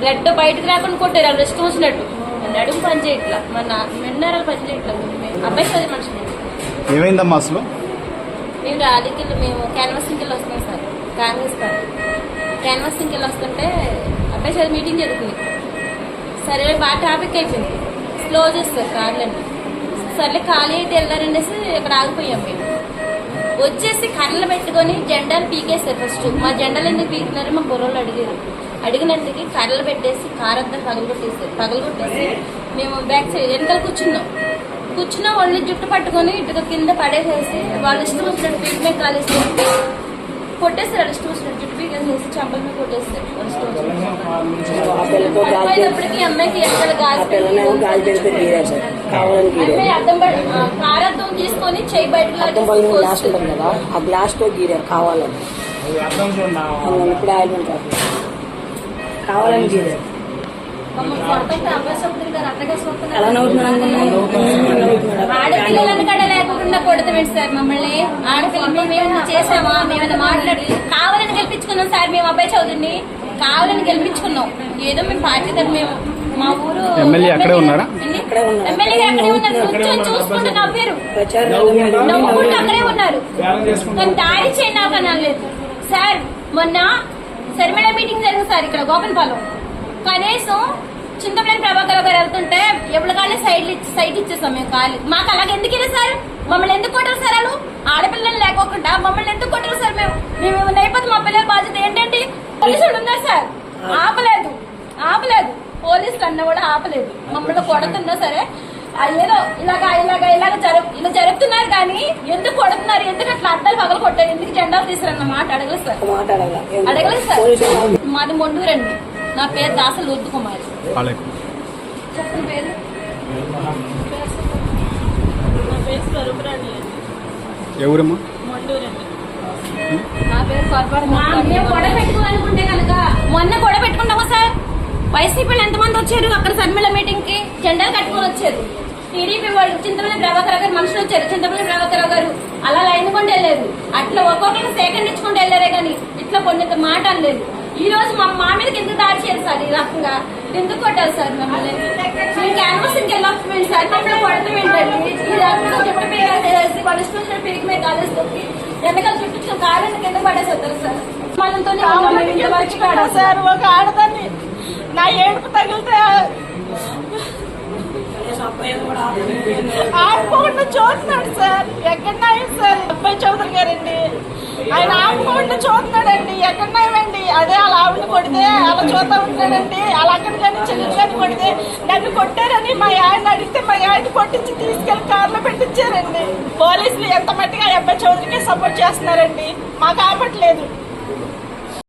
Blood బయటకు రాకుండా కొట్టారు ఇష్టం వచ్చినట్టు. నడుము పని చేయట్లా. మన మెండారాలు పని చేయట్లా. అబ్బాయి చదివి మనిషి ఏమైందమ్మా అసలు? మేము వెళ్ళి మేము క్యాన్వాసింగ్కి వెళ్ళి వస్తున్నాం సార్. కాంగ్రెస్ సార్. క్యాన్వాసింగ్కి వెళ్ళి వస్తుంటే అబ్బాయి చదివి మీటింగ్ జరుగుతుంది. సరే బాగా ట్రాఫిక్ అయిపోయింది. స్లో చేస్తారు కార్లన్నీ సర్లే ఖాళీ అయితే వెళ్ళారనేసి ఇక్కడ ఆగిపోయాం మేము. వచ్చేసి కన్నులు పెట్టుకొని జెండాలు పీకేస్తారు ఫస్ట్ మా జెండాలు ఎందుకు పీకుతున్నారో మా బుర్రలు అడిగారు. అడిగినందుకు కర్రలు పెట్టేసి కారంతా పగలగొట్టేసారు పగలగొట్టేసి మేము బ్యాక్ సైడ్ వెనకాల కూర్చున్నాం. కూర్చున్న వాళ్ళని జుట్టు పట్టుకొని ఇటుక కింద పడేసేసి వాళ్ళు ఇష్టం వచ్చినట్టు పీక్ మీద కాలేసి కొట్టేస్తారు ఇష్టం వచ్చినట్టు జుట్టు చంపల మీద కొట్టేస్తారు. పడిపోయేటప్పటికి అమ్మాయికి ఎక్కడ అమ్మాయి పడి తీసుకొని చేయి పైన గ్లాస్ ఉంటుంది కదా ఆ గ్లాస్తో గీరారు కావాలని. ఇప్పుడే ఆయిల్మెంట్ కావాలని గీరారు. ఎలా ఆడపిల్లలను కూడా లేకుండా కొడతామేంటి సార్ మమ్మల్ని. ఆడపిల్ల మేమేమైనా చేసామా? మేమైనా మాట్లాడి కావాలని గెలిపించుకున్నాం సార్ మేము అబ్బాయి చౌదరిని. కావాలని గెలిపించుకున్నాం. ఏదో మేము పార్టీ మేము మా ఊరు ఎమ్మెల్యే అక్కడే ఉన్నారా? అక్కడే ఉన్నారు. ఎమ్మెల్యే అక్కడే ఉన్నారు. కూర్చొని చూసుకుంటూ నవ్వారు. ప్రచారం నవ్వుకుంటూ అక్కడే ఉన్నారు. కానీ దాడి చేయండి నాకు అనలేదు సార్ మొన్న శర్మిళ మీటింగ్ జరిగింది సార్ ఇక్కడ గోపన్పాలెం కనీసం చింతపల్లి ప్రభాకర్ గారు వెళ్తుంటే ఎవరి కాళ్ళే సైడ్ సైడ్ ఇచ్చేసాం మేము కాళ్ళు. మాకు అలాగే ఎందుకు సార్? మమ్మల్ని ఎందుకు కొట్టారు సార్ వాళ్ళు? ఆడపిల్లలు లేకోకుండా మమ్మల్ని ఎందుకు కొట్టారు సార్ మేము? మేము లేకపోతే మా పిల్లల బాధ్యత ఏంటంటే పోలీసులు ఉన్నారు సార్. ఆపలేదు. ఆపలేదు. పోలీసులు అన్న కూడా ఆపలేదు. మమ్మల్ని కొడుతున్నా సరే ఏదో ఇలాగా ఇలాగా ఇలాగ జరుగు ఇలా జరుగుతున్నారు కానీ ఎందుకు కొడుతున్నారు? ఎందుకు అట్లా అడ్డాలు పగలు కొట్టారు? ఎందుకు జెండాలు తీసుకురన్న మాట అడగలేదు సార్. అడగలేదు సార్. మాది మొండూరండి. నా పేరు దాసలు ఉద్దు కుమారి చెప్పిన పేరు నా పేరు స్వరూపరాణి అండి ఎవరమ్మా మొండూరండి నా పేరు పొరపాటు మేము గొడవ పెట్టుకోవాలనుకుంటే కనుక మొన్న కూడా పెట్టుకుంటామా సార్? వైసీపీలు ఎంతమంది వచ్చారు అక్కడ సర్మిల మీటింగ్కి జెండాలు కట్టుకొని వచ్చారు. టీడీపీ వాళ్ళు చింతపల్లి ప్రభాకర్ గారు మనుషులు వచ్చారు. చింతపల్లి ప్రభాకర్ గారు అలా లైన్ కొండ వెళ్ళారు. అట్లా ఒక్కొక్కరు సేకరించుకుంటూ వెళ్ళారే కానీ ఇట్లా కొన్ని మాట అనలేదు. ఈ రోజు మా మా మీదకి ఎందుకు దాడి చేయాలి సార్ ఈ రకంగా? ఎందుకు కొట్టాలి సార్ మమ్మల్ని? మేము క్యాన్వాసింగ్కి వెళ్ళకపోయింది సార్. మమ్మల్ని కొడతాం ఏంటండి? ఈ రకంగా చుట్టూ వచ్చిన పీక్ మీద కాలేస్తుంది వెనకాల చుట్టూ కాళ్ళని కింద పడేసేస్తారు సార్. మనతో సార్ ఒక ఆడదాన్ని? నా ఏడుపు తగిలితే ఆపుకోకుండా చూస్తున్నాడు సార్. ఎక్కడ సార్? అబ్బాయి చౌదరి గారండి. ఆయన ఆపుకోకుండా చూస్తున్నాడండి. ఎక్కడ నయమండి అదే అలా ఆవిడ కొడితే అలా చూస్తా ఉంటాడండి. అలా అక్కడ కానీ చెల్లి కానీ కొడితే నన్ను కొట్టారని మా ఆయన అడిగితే మా ఆయన కొట్టించి తీసుకెళ్ళి కార్లో అండి పోలీసులు ఎంత మట్టిగా అబ్బాయి చౌదరికి సపోర్ట్ చేస్తున్నారండి. మాకు ఆపట్లేదు.